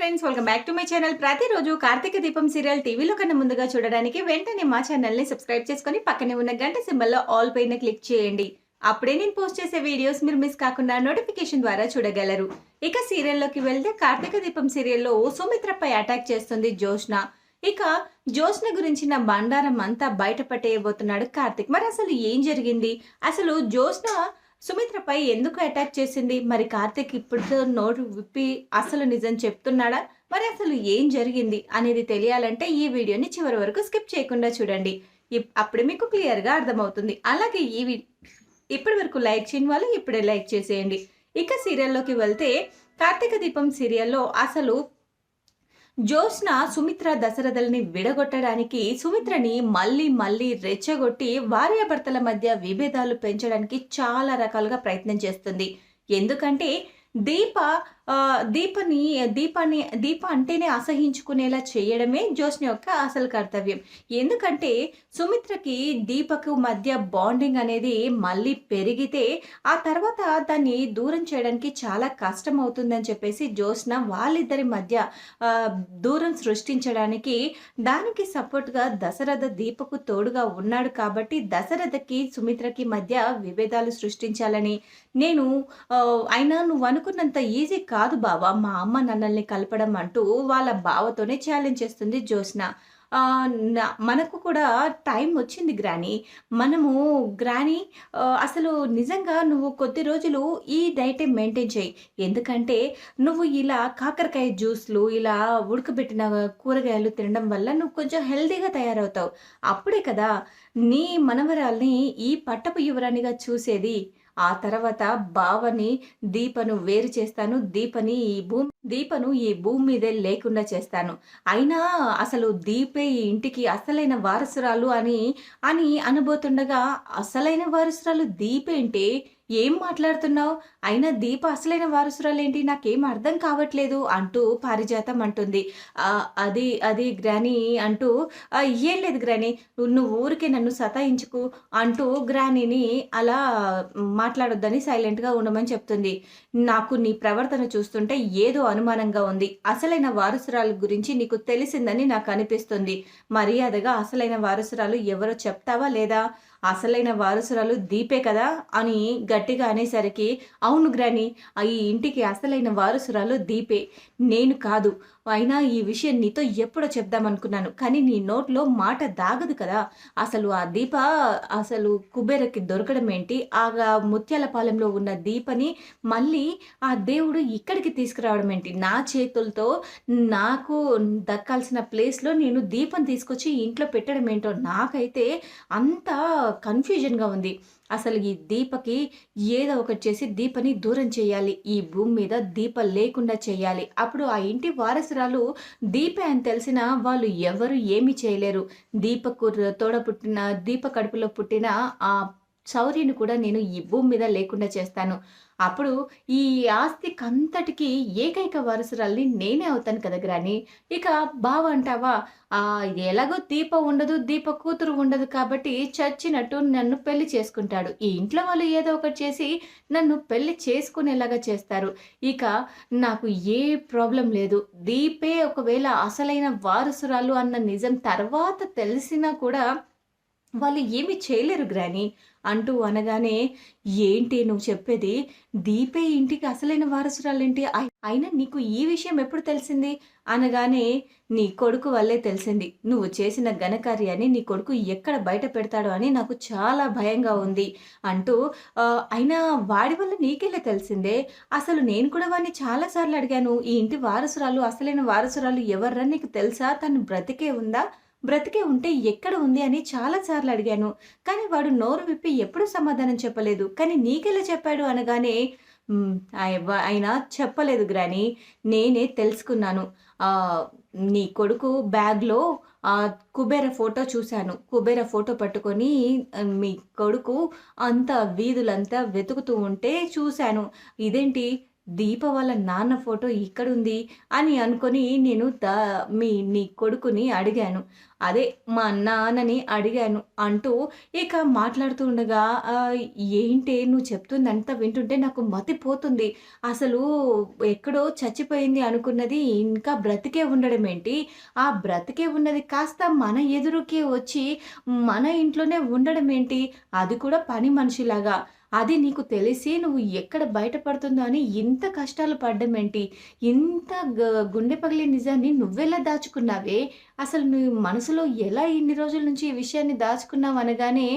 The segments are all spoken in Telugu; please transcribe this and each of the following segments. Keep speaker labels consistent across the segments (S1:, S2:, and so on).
S1: Friends welcome back to my channel. ప్రతిరోజు కార్తీక దీపం సీరియల్ టీవీలో కన్నా ముందుగా చూడడానికి వెంటనే మా ఛానల్ని సబ్స్క్రైబ్ చేసుకొని పక్కనే ఉన్న గంట సింబల్లో ఆల్ పైన క్లిక్ చేయండి. అప్పుడే నేను పోస్ట్ చేసే వీడియోస్ మీరు మిస్ కాకుండా నోటిఫికేషన్ ద్వారా చూడగలరు. ఇక సీరియల్లోకి వెళ్తే కార్తీక దీపం సీరియల్లో సుమిత్రపై అటాక్ చేస్తుంది జోష్న ఇక జోష్న గురించిన బండారం అంతా బయటపట్టేయబోతున్నాడు కార్తిక్. మరి అసలు ఏం జరిగింది? అసలు జోష్న సుమిత్రపై ఎందుకు అటాక్ చేసింది? మరి కార్తిక్ ఇప్పుడు నోటు విప్పి అసలు నిజం చెప్తున్నాడా? మరి అసలు ఏం జరిగింది అనేది తెలియాలంటే ఈ వీడియోని చివరి వరకు స్కిప్ చేయకుండా చూడండి. ఇప్- మీకు క్లియర్గా అర్థమవుతుంది. అలాగే ఈ ఇప్పటి వరకు లైక్ చేయని వాళ్ళు ఇప్పుడే లైక్ చేసేయండి. ఇక సీరియల్లోకి వెళ్తే కార్తీక దీపం సీరియల్లో అసలు జ్యోత్స్న సుమిత్ర దశరథల్ని విడగొట్టడానికి సుమిత్రని మళ్ళీ మళ్ళీ రెచ్చగొట్టి భార్యాభర్తల మధ్య విభేదాలు పెంచడానికి చాలా రకాలుగా ప్రయత్నం చేస్తుంది. ఎందుకంటే దీప దీపని దీపాన్ని దీప అంటేనే అసహించుకునేలా చేయడమే జోస్న యొక్క అసలు కర్తవ్యం. ఎందుకంటే సుమిత్రకి దీపకు మధ్య బాండింగ్ అనేది మళ్ళీ పెరిగితే ఆ తర్వాత దాన్ని దూరం చేయడానికి చాలా కష్టం అవుతుందని చెప్పేసి జోస్న వాళ్ళిద్దరి మధ్య దూరం సృష్టించడానికి దానికి సపోర్ట్గా దశరథ దీపకు తోడుగా ఉన్నాడు కాబట్టి దశరథకి సుమిత్రకి మధ్య విభేదాలు సృష్టించాలని నేను అయినా నువ్వు అనుకున్నంత ఈజీ కాదు కాదు బావ మా అమ్మ నన్నల్ని కలపడం అంటూ వాళ్ళ బావతోనే ఛాలెంజ్ చేస్తుంది జోస్న మనకు కూడా టైం వచ్చింది గ్రాని. మనము గ్రాని అసలు నిజంగా నువ్వు కొద్ది రోజులు ఈ డైటే మెయింటైన్ చేయి. ఎందుకంటే నువ్వు ఇలా కాకరకాయ జ్యూస్లు ఇలా ఉడకబెట్టిన కూరగాయలు తినడం వల్ల నువ్వు కొంచెం హెల్తీగా తయారవుతావు. అప్పుడే కదా నీ మనవరాల్ని ఈ పట్టపు యువరానిగా చూసేది. ఆ తర్వాత బావని దీపను వేరు చేస్తాను. దీపని ఈ భూమి దీపను ఈ భూమి మీదే లేకుండా చేస్తాను. అయినా అసలు దీపే ఈ ఇంటికి అసలైన వారసురాలు అని అని అనబోతుండగా అసలైన వారసురాలు దీపేంటి? ఏం మాట్లాడుతున్నావు? అయినా దీప అసలైన వారసురాలు ఏంటి నాకేం అర్థం కావట్లేదు అంటూ పారిజాతం అంటుంది. అది అది గ్రాని అంటూ ఏం లేదు గ్రాని నువ్వు ఊరికే నన్ను సతాయించుకు అంటూ గ్రానీని అలా మాట్లాడొద్దని సైలెంట్గా ఉండమని చెప్తుంది. నాకు నీ ప్రవర్తన చూస్తుంటే ఏదో అనుమానంగా ఉంది. అసలైన వారసురాలు గురించి నీకు తెలిసిందని నాకు అనిపిస్తుంది. మర్యాదగా అసలైన వారసురాలు ఎవరో చెప్తావా లేదా? అసలైన వారసురాలు దీపే కదా అని గట్టిగా అనేసరికి అవును గ్రాని ఆ ఈ ఇంటికి అసలైన వారసురాలు దీపే. నేను కాదు అయినా ఈ విషయం నీతో ఎప్పుడో చెప్దామనుకున్నాను కానీ నీ నోట్లో మాట దాగదు కదా. అసలు ఆ దీప అసలు కుబేరకి దొరకడం ఏంటి? ఆ ముత్యాలపాలెంలో ఉన్న దీపని మళ్ళీ ఆ దేవుడు ఇక్కడికి తీసుకురావడం ఏంటి? నా చేతులతో నాకు దక్కాల్సిన ప్లేస్లో నేను దీపం తీసుకొచ్చి ఇంట్లో పెట్టడం ఏంటో నాకైతే అంత కన్ఫ్యూజన్గా ఉంది. అసలు ఈ దీపకి ఏదో ఒకటి చేసి దీపని దూరం చేయాలి. ఈ భూమి మీద దీప లేకుండా చేయాలి. అప్పుడు ఆ ఇంటి వారసురాలు దీప అని తెలిసిన వాళ్ళు ఎవరు ఏమీ చేయలేరు. దీపకు తోడ పుట్టిన దీప కడుపులో పుట్టిన ఆ శౌర్యను కూడా నేను ఈ భూమి మీద లేకుండా చేస్తాను. అప్పుడు ఈ ఆస్తికంతటికి ఏకైక వారసురాల్ని నేనే అవుతాను కదా గ్రాని? ఇక బావ అంటావా ఆ ఎలాగో దీప ఉండదు దీప కూతురు ఉండదు కాబట్టి చచ్చినట్టు నన్ను పెళ్ళి చేసుకుంటాడు. ఈ ఇంట్లో వాళ్ళు ఏదో ఒకటి చేసి నన్ను పెళ్ళి చేసుకునేలాగా చేస్తారు. ఇక నాకు ఏ ప్రాబ్లం లేదు. దీపే ఒకవేళ అసలైన వారసురాలు అన్న నిజం తర్వాత తెలిసినా కూడా వాళ్ళు ఏమి చేయలేరు గ్రాని. అంటూ అనగానే ఏంటి నువ్వు చెప్పేది? దీపే ఇంటికి అసలైన వారసురాలేంటి? అయినా నీకు ఈ విషయం ఎప్పుడు తెలిసింది? అనగానే నీ కొడుకు వల్లే తెలిసింది. నువ్వు చేసిన ఘనకార్యాన్ని నీ కొడుకు ఎక్కడ బయట పెడతాడో అని నాకు చాలా భయంగా ఉంది అంటూ అయినా వాడి వల్ల నీకెళ్ళే తెలిసిందే? అసలు నేను కూడా వాడిని చాలాసార్లు అడిగాను. ఈ ఇంటి వారసురాలు అసలైన వారసురాలు ఎవర్రా? నీకు తెలుసా? తను బ్రతికే ఉందా? బ్రతికే ఉంటే ఎక్కడ ఉంది అని చాలాసార్లు అడిగాను. కానీ వాడు నోరు విప్పి ఎప్పుడూ సమాధానం చెప్పలేదు. కానీ నీకెలా చెప్పాడు అనగానే ఆయన చెప్పలేదు గ్రాని. నేనే తెలుసుకున్నాను. నీ కొడుకు బ్యాగ్లో ఆ కుబేర ఫోటో చూశాను. కుబేర ఫోటో పట్టుకొని మీ కొడుకు అంత వీధులంతా వెతుకుతూ ఉంటే చూశాను. ఇదేంటి? దీప వాళ్ళ నాన్న ఫోటో ఇక్కడుంది అని అనుకొని నేను త మీ నీ కొడుకుని అడిగాను. అదే మా నాన్నని అడిగాను. అంటూ ఇక మాట్లాడుతూ ఉండగా ఏంటి నువ్వు చెప్తుందంతా వింటుంటే నాకు మతిపోతుంది. అసలు ఎక్కడో చచ్చిపోయింది అనుకున్నది ఇంకా బ్రతికే ఉండడం ఏంటి? ఆ బ్రతికే ఉన్నది కాస్త మన ఎదురుకే వచ్చి మన ఇంట్లోనే ఉండడం ఏంటి? అది కూడా పని మనిషిలాగా. అది నీకు తెలిసి నువ్వు ఎక్కడ బయటపడుతుందో అని ఇంత కష్టాలు పడ్డం ఏంటి ఇంత గుండె పగిలే నిజాన్ని నువ్వెలా దాచుకున్నావే? అసలు నువ్వు మనసులో ఎలా ఇన్ని రోజుల నుంచి ఈ విషయాన్ని దాచుకున్నావు అనగానే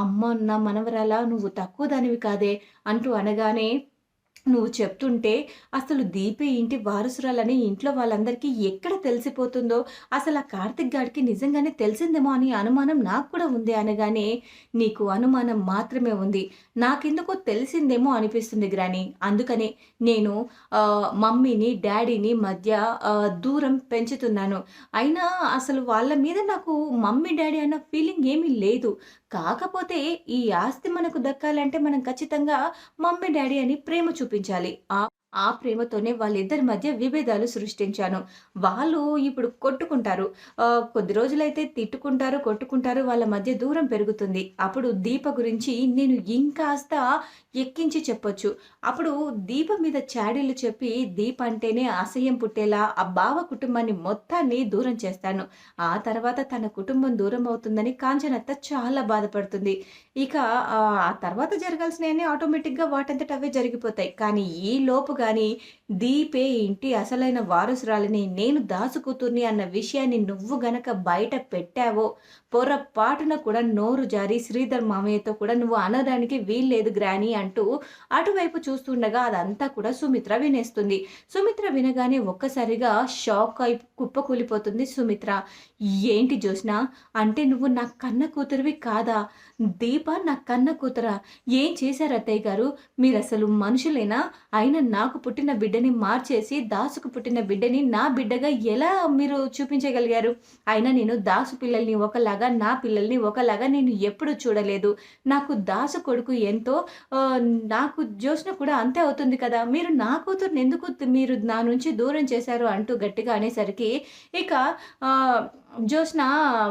S1: అమ్మ నా మనవరాలా? నువ్వు తక్కువ దానివి కాదే అంటూ అనగానే నువ్వు చెప్తుంటే అసలు దీపే ఇంటి వారసురాలని ఇంట్లో వాళ్ళందరికీ ఎక్కడ తెలిసిపోతుందో? అసలు ఆ కార్తిక్ గాడికి నిజంగానే తెలిసిందేమో అని అనుమానం నాకు కూడా ఉంది అనగానే నీకు అనుమానం మాత్రమే ఉంది. నాకెందుకో తెలిసిందేమో అనిపిస్తుంది గ్రాని. అందుకనే నేను మమ్మీని డాడీని మధ్య దూరం పెంచుతున్నాను. అయినా అసలు వాళ్ళ మీద నాకు మమ్మీ డాడీ అన్న ఫీలింగ్ ఏమీ లేదు. కాకపోతే ఈ ఆస్తి మనకు దక్కాలంటే మనం ఖచ్చితంగా మమ్మీ డాడీ అని ప్రేమ చూపించాలి. ఆ ఆ ప్రేమతోనే వాళ్ళిద్దరి మధ్య విభేదాలు సృష్టించాను. వాళ్ళు ఇప్పుడు కొట్టుకుంటారు. కొద్ది రోజులైతే తిట్టుకుంటారు కొట్టుకుంటారు వాళ్ళ మధ్య దూరం పెరుగుతుంది. అప్పుడు దీప గురించి నేను ఇంకాస్త ఎక్కించి చెప్పొచ్చు. అప్పుడు దీప మీద చాడీలు చెప్పి దీప అంటేనే అసహ్యం పుట్టేలా ఆ బావ కుటుంబాన్ని మొత్తాన్ని దూరం చేస్తాను. ఆ తర్వాత తన కుటుంబం దూరం అవుతుందని కాంచనత్త చాలా బాధపడుతుంది. ఇక ఆ తర్వాత జరగాల్సినవన్నీ ఆటోమేటిక్గా వాటంతట అవే జరిగిపోతాయి. కానీ ఈ లోపుగా కానీ దీపే ఇంటి అసలైన వారసురాలిని నేను దాసుకూతుర్ని అన్న విషయాన్ని నువ్వు గనక బయట పెట్టావో పొరపాటున కూడా నోరు జారి శ్రీధర్ మామయ్యతో కూడా నువ్వు అనడానికి వీల్లేదు గ్రాని అంటూ అటువైపు చూస్తుండగా అదంతా కూడా సుమిత్ర వినేస్తుంది. సుమిత్ర వినగానే ఒక్కసారిగా షాక్ అయి కుప్పకూలిపోతుంది సుమిత్ర. ఏంటి జోష్న అంటే నువ్వు నా కన్న కూతురివి కాదా? దీప నా కన్న కూతురా? ఏం చేశారు అత్తయ్య గారు? మీరు అసలు మనుషులేనా? అయినా నాకు పుట్టిన బిడ్డని మార్చేసి దాసుకు పుట్టిన బిడ్డని నా బిడ్డగా ఎలా మీరు చూపించగలిగారు? అయినా నేను దాసు పిల్లల్ని ఒకలాగా నా పిల్లల్ని ఒకలాగా నేను ఎప్పుడు చూడలేదు. నాకు దాసు కొడుకు ఎంతో నాకు జోష్న కూడా అంతే అవుతుంది కదా. మీరు నా కూతురుని ఎందుకు మీరు నా నుంచి దూరం చేశారు? అంటూ గట్టిగా అనేసరికి ఇక ఆ, జోష్న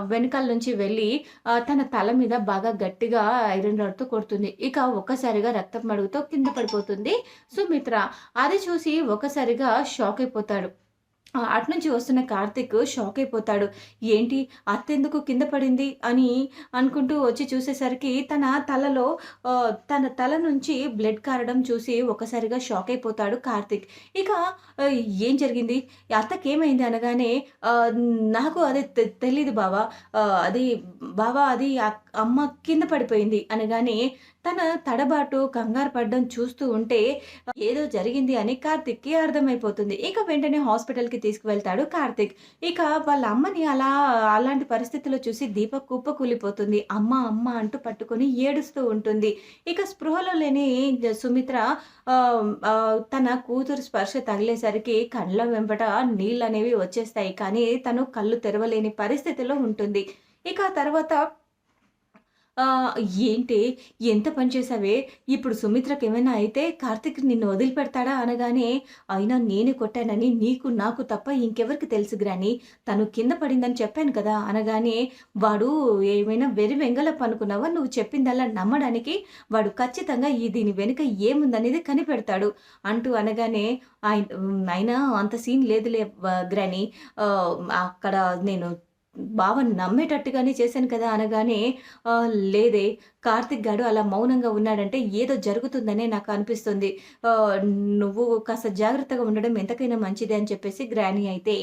S1: వెనకాల నుంచి వెళ్ళి తన తల మీద బాగా గట్టిగా ఐరన్ రాడ్తో కొడుతుంది. ఇక ఒక్కసారిగా రక్తం మడుగుతో కింద పడిపోతుంది సుమిత్ర. అది చూసి ఒక్కసారిగా షాక్ అయిపోతాడు. అటు నుంచి వస్తున్న కార్తిక్ షాక్ అయిపోతాడు. ఏంటి? అత్త ఎందుకు కింద పడింది? అని అనుకుంటూ వచ్చి చూసేసరికి తన తలలో తన తల నుంచి బ్లడ్ కారడం చూసి ఒకసారిగా షాక్ అయిపోతాడు కార్తిక్. ఇక ఏం జరిగింది? అత్తకి ఏమైంది అనగానే నాకు అది తె- తెలీదు బావా. అది బావా అది అమ్మ కింద పడిపోయింది అనగానే తన తడబాటు కంగారు పడడం చూస్తూ ఉంటే ఏదో జరిగింది అని కార్తిక్కి అర్థమైపోతుంది. ఇక వెంటనే హాస్పిటల్కి తీసుకువెళ్తాడు కార్తిక్. ఇక వాళ్ళ అమ్మని అలా అలాంటి పరిస్థితుల్లో చూసి దీప కుప్ప కూలిపోతుంది అమ్మ అమ్మ అంటూ పట్టుకొని ఏడుస్తూ ఉంటుంది. ఇక స్పృహలో లేని సుమిత్ర తన కూతురు స్పర్శ తగిలేసరికి కళ్ళ వెంబట నీళ్ళు అనేవి వచ్చేస్తాయి. కానీ తను కళ్ళు తెరవలేని పరిస్థితిలో ఉంటుంది. ఇక తర్వాత ఏంటి? ఎంత పని చేసావే ఇప్పుడు సుమిత్రకి ఏమైనా అయితే కార్తిక్ నిన్ను వదిలిపెడతాడా అనగానే అయినా నేనే కొట్టానని నీకు నాకు తప్ప ఇంకెవరికి తెలుసు గ్రాని. తను కింద పడిందని చెప్పాను కదా అనగానే వాడు ఏమైనా వెరి వెంగళప్ప అనుకున్నావా? నువ్వు చెప్పిందల్లా నమ్మడానికి వాడు ఖచ్చితంగా ఈ దీని వెనుక ఏముందనేది కనిపెడతాడు అంటూ అనగానే ఆయన అయినా అంత సీన్ లేదులే గ్రాని. అక్కడ నేను బావ నమ్మేటట్టుగానే చేశాను కదా అనగానే లేదే కార్తిక్ గాడు అలా మౌనంగా ఉన్నాడంటే ఏదో జరుగుతుందనే నాకు అనిపిస్తుంది. నువ్వు కాస్త జాగ్రత్తగా ఉండడం ఎంతకైనా మంచిదే అని చెప్పేసి గ్రాని అయితే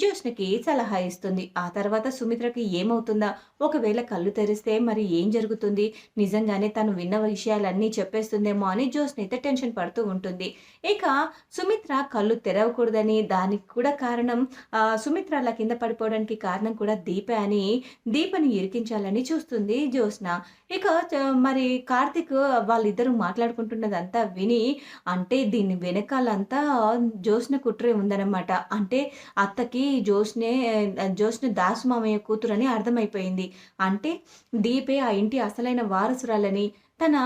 S1: జ్యోష్ణకి సలహా ఇస్తుంది. ఆ తర్వాత సుమిత్రకి ఏమవుతుందా? ఒకవేళ కళ్ళు తెరిస్తే మరి ఏం జరుగుతుంది? నిజంగానే తను విన్న విషయాలన్నీ చెప్పేస్తుందేమో అని జ్యోష్ణ అయితే టెన్షన్ పడుతూ ఉంటుంది. ఇక సుమిత్ర కళ్ళు తెరవకూడదని దానికి కూడా కారణం సుమిత్ర అలా కింద పడిపోవడానికి కారణం కూడా దీపే అని దీపని ఇరికించాలని చూస్తుంది జ్యోత్స్న. ఇక మరి కార్తిక్ వాళ్ళిద్దరూ మాట్లాడుకుంటున్నదంతా విని అంటే దీని వెనకాలంతా జ్యోత్స్న కుట్రే ఉందన్నమాట. అంటే అత్తకి జ్యోత్స్నే జ్యోత్స్న దాసు మామయ్య కూతురని అర్థమైపోయింది. అంటే దీపే ఆ ఇంటి అసలైన వారసురాలని తన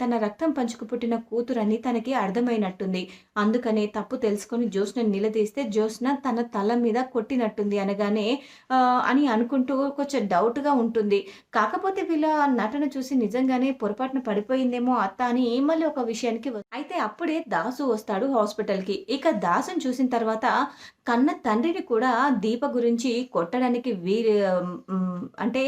S1: తన రక్తం పంచుకు పుట్టిన కూతురని తనకి అర్థమైనట్టుంది. అందుకనే తప్పు తెలుసుకొని జ్యోత్స్న నిలదీస్తే జ్యోత్స్న తన తల మీద కొట్టినట్టుంది అనగానే అని అనుకుంటూ కొంచెం డౌట్‌గా ఉంటుంది. కాకపోతే వీళ్ళ నటన చూసి నిజంగానే పొరపాటున పడిపోయిందేమో అత్త అని మళ్ళీ ఒక విషయానికి అయితే అప్పుడే దాసు వస్తాడు హాస్పిటల్‌కి. ఇక దాసుని చూసిన తర్వాత కన్న తండ్రిని కూడా దీప గురించి కొట్టడానికి వీరు అంటే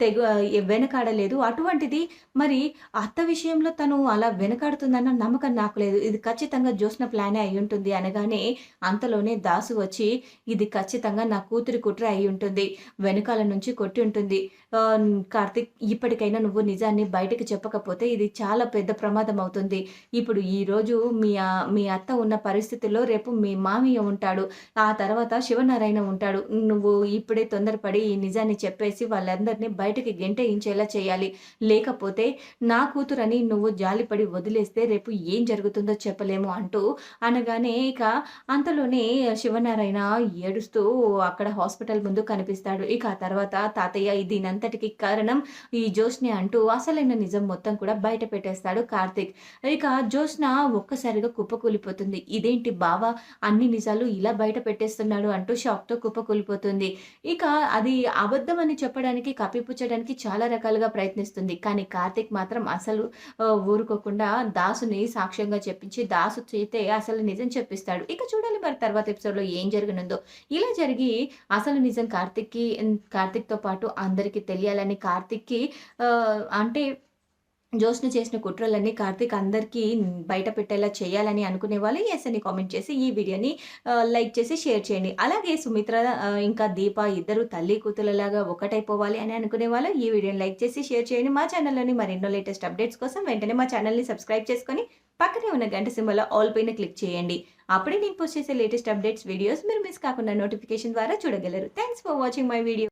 S1: తెగు వెనకాడలేదు. అటువంటిది మరి అత్త విషయంలో తను అలా వెనకాడుతుందన్న నమ్మకం నాకు లేదు. ఇది ఖచ్చితంగా జ్యోత్స్న ప్లానే అయి ఉంటుంది అనగానే అంతలోనే దాసు వచ్చి ఇది ఖచ్చితంగా నా కూతురి కుట్ర అయి ఉంటుంది వెనకాల నుంచి కొట్టి ఉంటుంది. కార్తిక్ కార్తీక్ ఇప్పటికైనా నువ్వు నిజాన్ని బయటకు చెప్పకపోతే ఇది చాలా పెద్ద ప్రమాదం అవుతుంది. ఇప్పుడు ఈరోజు మీ మీ అత్త ఉన్న పరిస్థితుల్లో రేపు మీ మామయ్య ఉంటాడు. ఆ తర్వాత శివనారాయణ ఉంటాడు. నువ్వు ఇప్పుడే తొందరపడి ఈ నిజాన్ని చెప్పేసి వాళ్ళందరిని బయటకి గెంటయించేలా చేయాలి. లేకపోతే నా కూతురని నువ్వు జాలిపడి వదిలేస్తే రేపు ఏం జరుగుతుందో చెప్పలేము అంటూ అనగానే ఇక అంతలోనే శివనారాయణ ఏడుస్తూ అక్కడ హాస్పిటల్ ముందు కనిపిస్తాడు. ఇక ఆ తర్వాత తాతయ్య దీనంతటికి కారణం ఈ జోష్ని అంటూ అసలైన నిజం మొత్తం కూడా బయట పెట్టేస్తాడు కార్తిక్ ఇక జోష్న ఒక్కసారిగా కుప్పకూలిపోతుంది. ఇదేంటి బావ అన్ని నిజాలు ఇలా బయట పెట్టేస్తున్నాడు అంటూ షాక్‌తో కుప్పకూలిపోతుంది. ఇక అది అబద్ధం అని చెప్పడానికి కప్పిపుచ్చడానికి చాలా రకాలుగా ప్రయత్నిస్తుంది. కానీ కార్తిక్ మాత్రం అసలు ఊరుకోకుండా దాసుని సాక్ష్యంగా చెప్పించి దాసు చేతే అసలు నిజం చెప్పిస్తాడు. ఇక చూడాలి మరి తర్వాత ఎపిసోడ్‌లో ఏం జరగనుందో. ఇలా జరిగి అసలు నిజం కార్తిక్కి కార్తిక్తో పాటు అందరికి తెలియాలని కార్తిక్కి అంటే జోష్ను చేసిన కుట్రలన్నీ కార్తీక్ అందరికీ బయట పెట్టేలా చేయాలని అనుకునే వాళ్ళు ఎస్ అని కామెంట్ చేసి ఈ వీడియోని లైక్ చేసి షేర్ చేయండి. అలాగే సుమిత్ర ఇంకా దీప ఇద్దరు తల్లి కూతురులాగా ఒకటైపోవాలి అని అనుకునే వాళ్ళు ఈ వీడియోని లైక్ చేసి షేర్ చేయండి. మా ఛానల్‌లోని మరెన్నో లేటెస్ట్ అప్డేట్స్ కోసం వెంటనే మా ఛానల్‌ని సబ్స్క్రైబ్ చేసుకొని పక్కనే ఉన్న గంట సింబల్‌లో ఆల్ పైన క్లిక్ చేయండి. అప్పుడే నేను పోస్ట్ చేసే లేటెస్ట్ అప్డేట్స్ వీడియోస్ మీరు మిస్ కాకుండా నోటిఫికేషన్ ద్వారా చూడగలరు. Thanks for watching my video.